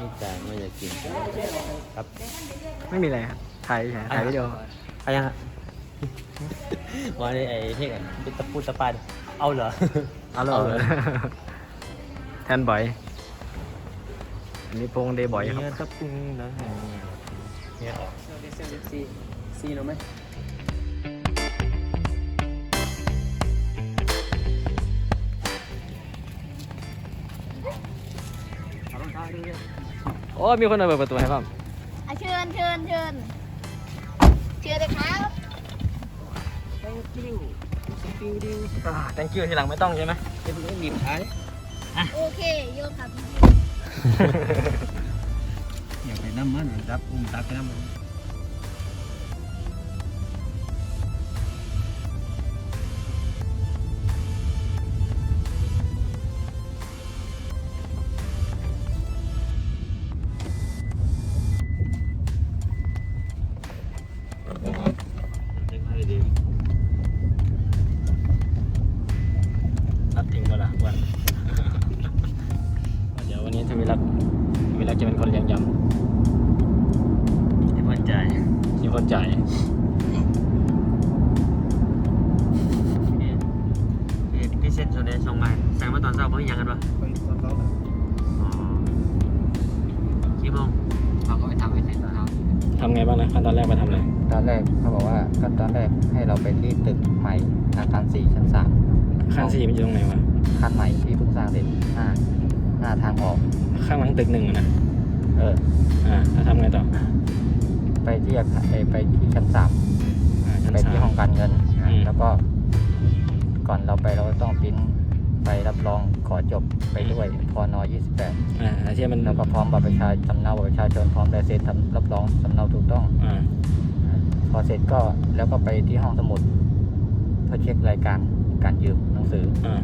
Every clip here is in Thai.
มีจานไม่อยากกินครับไม่มีอะไรครับถ่ายเฉยถ่ายวิดีโออะไรยังอะมาในไอ้ที่ไหนเป็นตะปูตะปานเอาเหรอเอาเลยเอาเลยแทนบ่อยอันนี้พงเดย์บ่อยครับเนี่ยตะปูนะเนี่ยออกซีซีรู้ไหม โอ้มีคนมาเปิดประตูให้ป่ะอะเชิญเชิญเชิญเชิญเลยครับ thank you thank you ดิวอ่า thank you ทีหลังไม่ต้องใช่ไหมจะเป็นหนีบท้ายโอเคโยนครับ อยากไปน้ำมันรับอุ้มตักไปน้ำมัน ววันนี้ทวีรักทวีรักจะเป็นคนเลี้ยงยที่พ่อใจายำมีคนจ่ายเนี่ยเนี่ยพี่เซ็นโซเดชงมาสั่งมาตอนเช้าเพิ่งยังกันปะคนคนเขาแบบอ๋อกี่โมงเขาก็ไปทำให้เสร็จแล้วทำไงบ้างนะขั้นตอนแรกไปทำอะไรตอนแรกเขาบอกว่าขั้นตอนแรกให้เราไปที่ตึกใหม่อาคารสี่ชั้นสามขั้นสี่มันอยู่ตรงไหนวะอาคารใหม่ที่เพิ่งสร้างเสร็จหน้า หน้าทางออก ข้างหลังตึกหนึ่งอะนะ เออ อ่าแล้วทำไงต่อ ไปที่อาคารเอ่อไปที่ชั้นสามอ่าชั้นไปสาที่ห้อม งการเงิน อืม แล้วก็ ก่อนเราไปเราก็ต้องปริ้นไปรับรองขอจบไปด้วยพนยี่สิบแปดอ่าอาเทียมันแล้วก็พร้อมบัตรประชาสำเนาบัตรประชาชนพร้อมลายเซ็นทำรับรองสำเนาถูกต้อง อ่า พอเสร็จก็แล้วก็ไปที่ห้องสมุดเพื่อเช็ครายการการยืมหนังสือ อ่า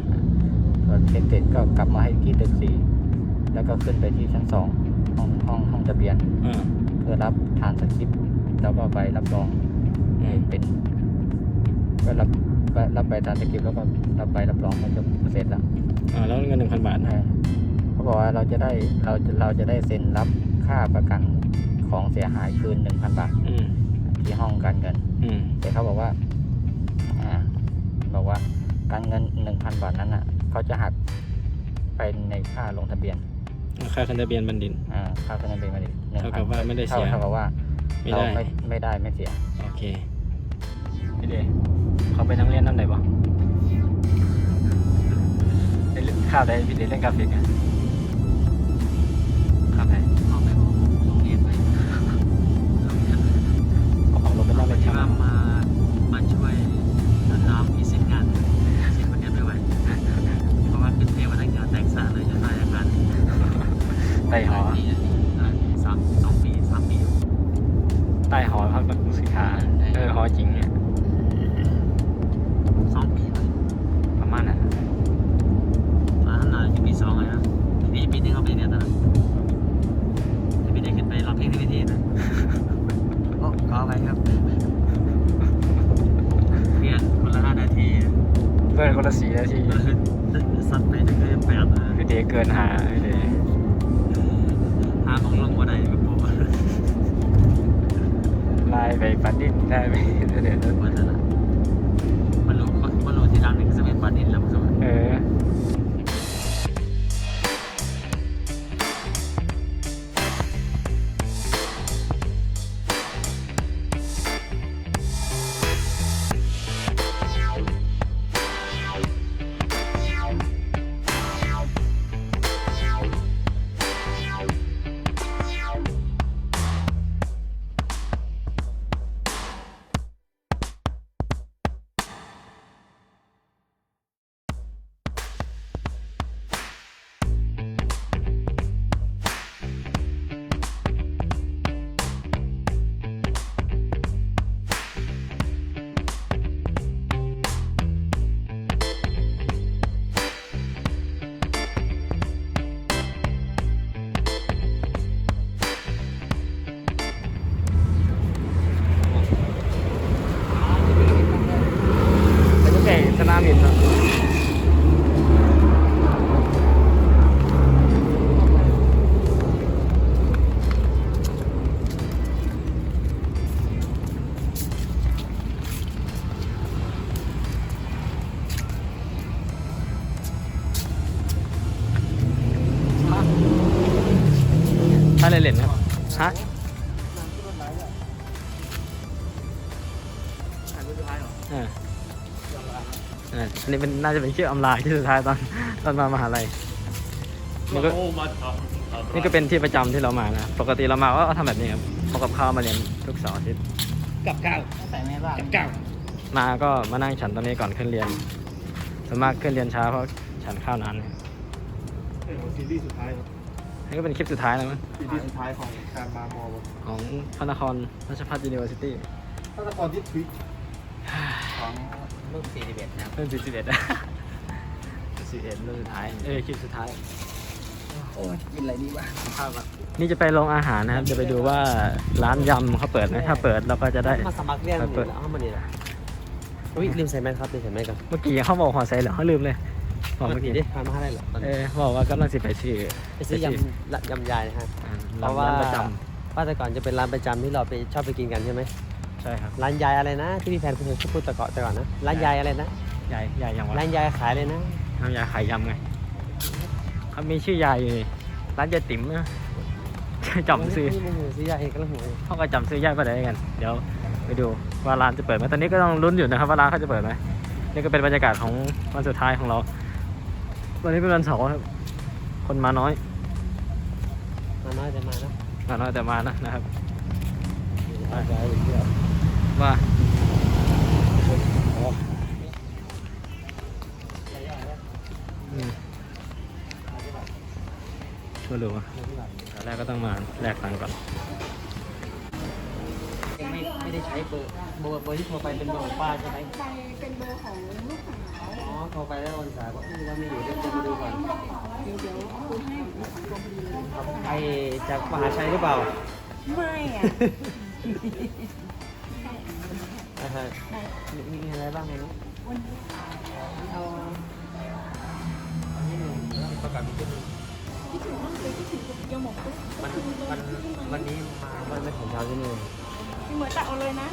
พอเช็คเสร็จก็กลับมาให้ที่ตึกสี่แล้วก็ขึ้นไปที่ชั้นสองห้องห้องห้องทะเบียนอ่า เพื่อรับทานสคริปต์แล้วก็ใบรับรองอืม เป็นก็รับรับใบทานสคริปต์แล้วก็รับใบรับรองมันจะเสร็จแล้ว อ่าแล้วเงินหนึ่งพันบาทเอนะอเขาบอกว่าเราจะได้เราจะเราจะได้เซ็นรับค่าประกันของเสียหายคืนหนึ่งพันบาทอืม ที่ห้องการเงิน อืม แต่เขาบอกว่าอ่าบอกว่าการเงินหนึ่งพันบาทนั้นอะ เขาจะหักไปในค่าลงทะเบียน ค่าคันทะเบียนบัณฑิตอ่าค่าลงทะเบียนมาดิหนึ่งเท่าพักับว่าไม่ได้เสีย เท่ากับว่าไม่เราได้ ไม่ไม่ได้ไม่เสีย โอเค พี่เดเขาไปนั่งเรียนน้ำไหนบ่ได้เล่นข้าวได้พี่เดเล่นกราฟิกอะ ปีปีนึงเขาไปเนี่ยตอนนั้นปีนี้ขึ้นไปร้องเพลงที่เวทีนะโอ้ขอไปครับเพียนคนละห้านาทีเพื่อนคนละสี่นาทีสัตว์ไปจะเคยแปดนะพี่เดเกินหาพี่เดหาของลงบ่ได้แบบผมไล่ไปปัดนิดได้ไปเฮะถ่ายรูปสุดท้ายเหรอเออเอออันนี้เป็นน่าจะเป็นชื่ออำลาที่สุดท้ายตอนตอนมามหาลัยนี่ก็โอ้มาทำอะไรนี่ก็เป็นที่ประจำที่เรามานะ ปกติเรามาก็ทำแบบนี้ครับพกกับข้าวมาเรียนทุกเสาร์อาทิตย์กับเก้าใส่แม่บ้านกับเก้ามาก็มานั่งฉันตรงนี้ก่อนขึ้นเรียนส่วนมากขึ้นเรียนช้าเพราะฉันข้าวนานเนี่ยเป็นของซีรีส์สุดท้ายครับ นี่ก็เป็นคลิปสุดท้ายแล้วมั้งซีรีส์สุดท้ายของการมามอของพระนครราชภัฏยูนิเวอร์ซิตี้ฆาตกรที่ทวิตของรุ่น41นะครับเริ่ม41อะ41รุ่นสุดท้าย เอ้ยคลิปสุดท้ายโอ้ยกินอะไรดีวะข้าวก่อนนี่จะไปลงอาหารนะครับ จะไปดูว่าร้านยำเขาเปิดไหมถ้าเปิดเราก็จะได้มาสมัครเรียนเปิดเอามานี่นะอุ้ยลืมใส่แมสครับลืมใส่แมสครับเมื่อกี้เขาบอกหัวใส่เหรอเขาลืมเลย บอกเมื่อกี้ดิผ่านมาให้เหรอตอนเอนี้อบอกว่ากำลังสิไปชื่อไปซื้อยำละยำยายนะฮะ อ่าเพร้านราะว่า ร้านประจว่าแต่ก่อนจะเป็นร้านประจำที่เราไปชอบไปกินกันใช่ไหมำใช่ครับร้านยายอะไรนะ ที่พี่แฟนคุณเคยพูดแต่ก่อนแต่ก่อนนะร้านยายอะไรนะยายยายยังวะร้านยายขายเลยนะน้ำยาขายยำไงเขามีชื่อยายอยู่นี่ร้านยายติ๋มนะ จำซื้อ นี่มันซื้อยายเองก็แล้วหัวเขาก็จำซื้อยายไปได้กัน เดี๋ยวไปดูว่าร้านจะเปิดไหมตอนนี้ก็ต้องลุ้นอยู่นะครับว่าร้านเขาจะเปิดไหมนี่ก็เป็นบรรยากาศของวันสุดท้ายของเรา วันนี้เป็นวันเสาร์ครับ คนมาน้อย มาน้อยแต่มานะมาน้อยแต่มานะนะครับมาใจเที่ยวว่าอืมไม่รู้อะตอนแรกก็ต้องมาแลกตังค์ก่อนไม่ไม่ได้ใช้เบอร์เบอร์เบอร์ที่โทรไปเป็นเบอร์ของป้าใช่ไหมไปเป็นเบอร์ของลูกสาว อ๋อโทรไปแล้ววันสายบอกว่าไม่อยู่เดี๋ยวจะมาดูก่อนเดี๋ยวเดี๋ยวคืนให้ไอจากมหาชัยหรือเปล่า ไม่อะมีอะไรบ้างในนี้วันนี้เอาประกาศมีขึ้นคิดถึงมากเลยคิดถึงกับยาหมกปุ๊บมันมันวันนี้มาวันไม่ถึงเช้าที่นี่พี่เหมือนตักเอาเลยนะ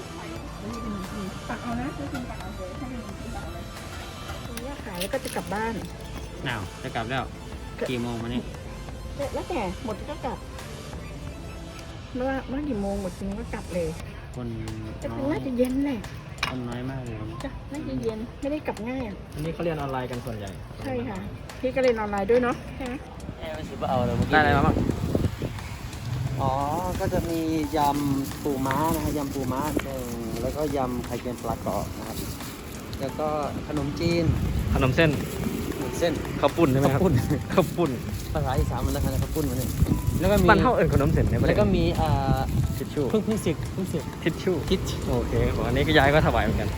ตักเอานะคือคุณตักเอาเลยให้ ขายแล้วก็จะกลับบ้านหนาวจะกลับแล้วกี่โมงวันนี้แล้วแต่หมดก็กลับเมื่อเมื่อกี่โมงหมดจริงก็กลับเลย คนจะน้ถึองน่ายจะเย็นแหละคนน้อยมากเลยจ้ะน่าจะเย็นไม่ได้กลับง่ายอะอันนี้เขาเรียนออนไลน์กันส่วนใหญ่ใช่ค่ะพี่ก็เรียนออนไลน์ด้วยเนาะใช่ไหมแอร์ไม่ถือว่าเอาเลยเมื่อได้กี้อะไรมาบ้างอ๋อ ก็จะมียำปูม้านะฮะยำปูม้าหนึ่งแล้วก็ยำไข่เค็มปลากรอบนะครับ แล้วก็ขนมจีน ขนมเส้นหมูเส้นข้าวปุ้นใช่ไหมครับข้าวปุ้นข้าวปุ้นภาษาอีสานมันนะคะข้าวปุ้นมันเนี่ยแล้วก็มีบ้านเท่าเอิญขนมเส้นเนี่ยแล้วก็มีเอ่อทิชชู่เพิ่งเพิ่งสึกเพิ่งสึกทิชชู่คิดโอเคของอันนี้ก็ยายก็ถวายเหมือนกัน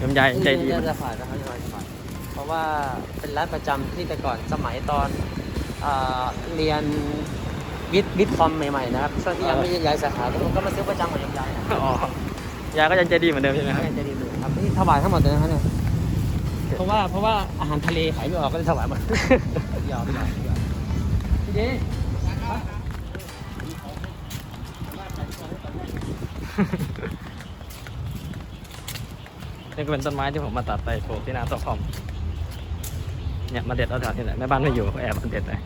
ยมยายใจดีจะฝ่ายนะครับจะฝ่ายจะฝ่ายเพราะว่าเป็นร้านประจำที่แต่ก่อนสมัยตอนเอ่อเรียนวิทย์วิทย์คอมใหม่ๆนะครับช่วงที่ยังไม่ย้ายสาขาก็ผมก็มาซื้อประจำเหมือนยายๆนะอ๋อยายก็ยังใจดีเหมือนเดิมใช่ไหมครับจะดีเลยครับนี่ถวายทั้งหมดเลยนะครับเนี่ย เพราะว่าเพราะว่าอาหารทะเลขายไม่ออกก็เลยถวายหมดยอมยอมยอมพี่เดนี่ก็เป็นต้นไม้ที่ผมมาตัดไปปลูกที่นาตะคอมเนี่ยมาเด็ดเอาแถวที่ไหนแม่บ้านไม่อยู่แอบมาเด็ดเลย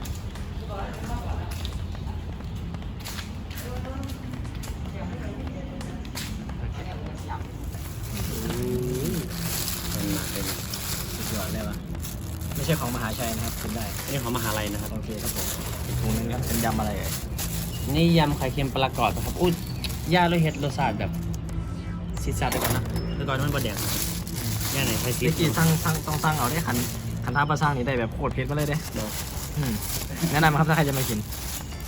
สุดยอดเลยว่ะไม่ใช่ของมหาชัยนะครับ คุณได้นี่ของมหาลัยนะครับโอเคครับผมอีกถุงนึงครับเป็นยำอะไรเอ่ยนี่ยำไข่เค็มปลากรอบนะครับอุ้ยย่าเลยเห็ดรสชาติแบบซีซ่าไปก่อนนะไปก่อนมันบะแดงย่าไหนไข่ซีเมื่อกี้สั่งสั่งต้องสั่งเอาได้ขันขันท้าปลาสร้างนี่ได้แบบโคตรเผ็ดมาเลยเด้เดี๋ยวอืมแนะนำครับถ้าใครจะมากิน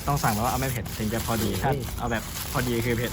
ต้องสั่งแบบว่าเอาไม่เผ็ดถึงจะพอดีถ้าเฮ้ยเอาแบบพอดีคือเผ็ด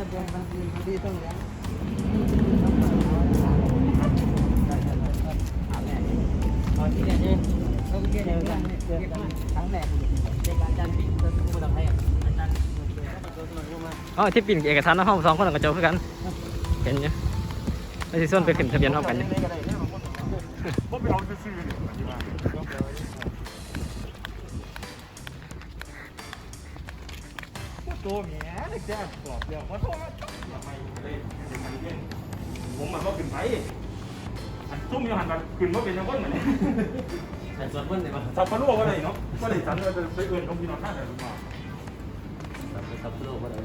อ๋อที่ปิ่นเอกสารในห้องสองคนกับโจคือกัน เห็นอยู่ไม่ใช่ส่วนไปขึ้นทะเบียนพร้อมกันเอาซื่ย ตัวแหมได้แจ้งกรอบเดียวขอโทษนะอย่าไม่เลยอย่าไม่เล่นผมมันว่าขึ้นไปอันซุ่มอยู่หันมาขึ้นว่าเป็นยังไงเหมือนนี้แต่ส่วนเพิ่นเนี่ยมันสับปะรดก็ได้เนาะก็ได้สันว่าจะไปเอื่นของพี่น้องหน้าแต่ลูกมาสับปะรดก็ได้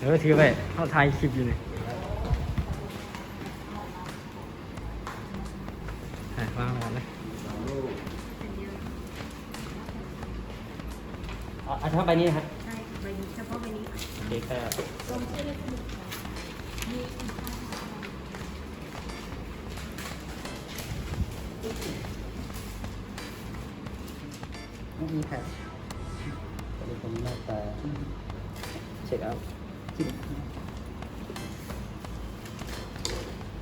เออถือไปเข้าถ่ายคลิปอยู่นี่ถ่า อันเท่าใบนี้นะครับใช่ใบนี้เฉพาะใบนี้เด็กแค่รวมชื่อเลขสมุดค่ะไม่มีแผลตอนนี้ผมน่าจะเช็คเอา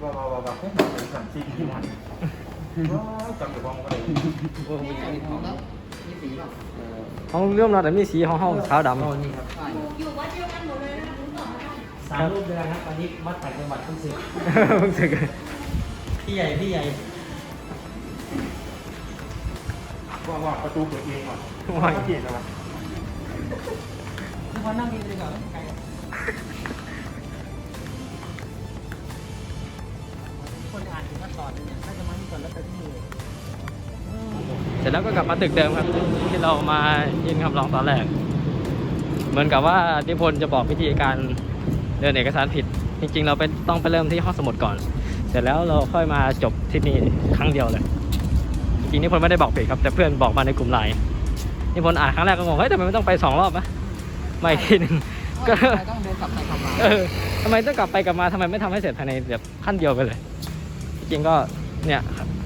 ว่าว่าว่าว่าให้หาเป็นสันซีที่มันจำแต่ความก็ได้โอ้โหมีของแล้วมีสีป่ะเอ อห้องเรื่องเราแต่มีสีห้องห้องขาวดำโอ้นี่ครับอยู่อยู่วัดเดียวกันหมดเลยนะคะคุณสองนะคะสามรูปเดือนครับตอนนี้วัดต่างจังหวัดเพิ่งซื้อเพิ่งสึกพี่ใหญ่พี่ใหญ่ว่าว่าประตูเปิดเองก่อนว้ายเปลี่ยนแล้วทุกคนนั่งดีเลยก่อนไกลคนอ่านถึงขั้นตอนเนี่ยน่าจะมาที่ก่อนแล้วไปที่มือเส ร็จแล้วก็กลับมาตึกเดิมครับ ที่เรามายื่นคำร้องตอนแรก เหมือนกับว่านิพนธ์จะบอกวิธีการเดินเอกสารผิด จริง ๆ เราไปต้องไปเริ่มที่ห้องสมุดก่อน เสร็จแล้วเราค่อยมาจบที่นี่ครั้งเดียวเลย จริงๆนิพนธ์ไม่ได้บอกผิดครับ แต่เพื่อนบอกมาในกลุ่มไลน์นิพนธ์อ่านครั้งแรกก็งงเฮ้ยทำไมไม่ต้องไปสองรอบนะมาอีกทีหนึ่งก็ต้องเดินกลับไปกลับมาเออทำไมต้องกลับไปกลับมาทำไมไม่ทำให้เสร็จภายในแบบขั้นเดียวไปเลย จริงๆก็เนี่ยครับเ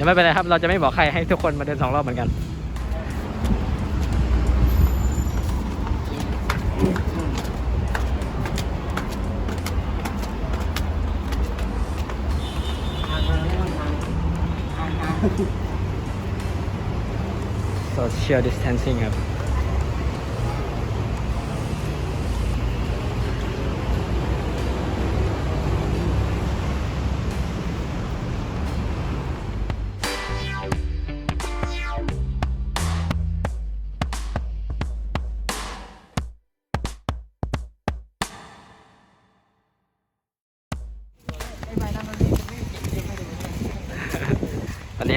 ดี๋ยวไม่เป็นไรครับ เราจะไม่บอกใครให้ทุกคนมาเดินสองรอบเหมือนกัน social distancing ครับ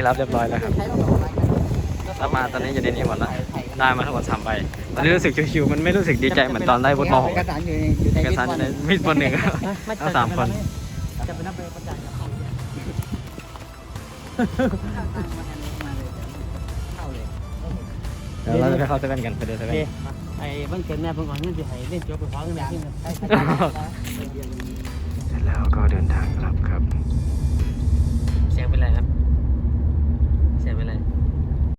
รับเรียบร้อยแล้วครับถ้ามาตอนนี้จะได้นี่หมดละได้มาทั้งหมดสามใบตอนนี้รู้สึกชิวๆมันไม่รู้สึกดีใจเหมือนตอนได้บุฒิมหกเอกสารอยู่ในอยู่ในเกอยู่ในมิดคนหนึ่งเอาสามคนจะเป็นนักเรียนประจำเดี๋ยวเราจะไปเข้าเซเว่นกันไปเดินเซเว่นไอ้บ้านเกิดแม่ผงก่อนเงินจะให้เล่นจบไปขอเงินแม่เสร็จแล้วก็เดินทางกลับครับ เสียงเป็นไรครับ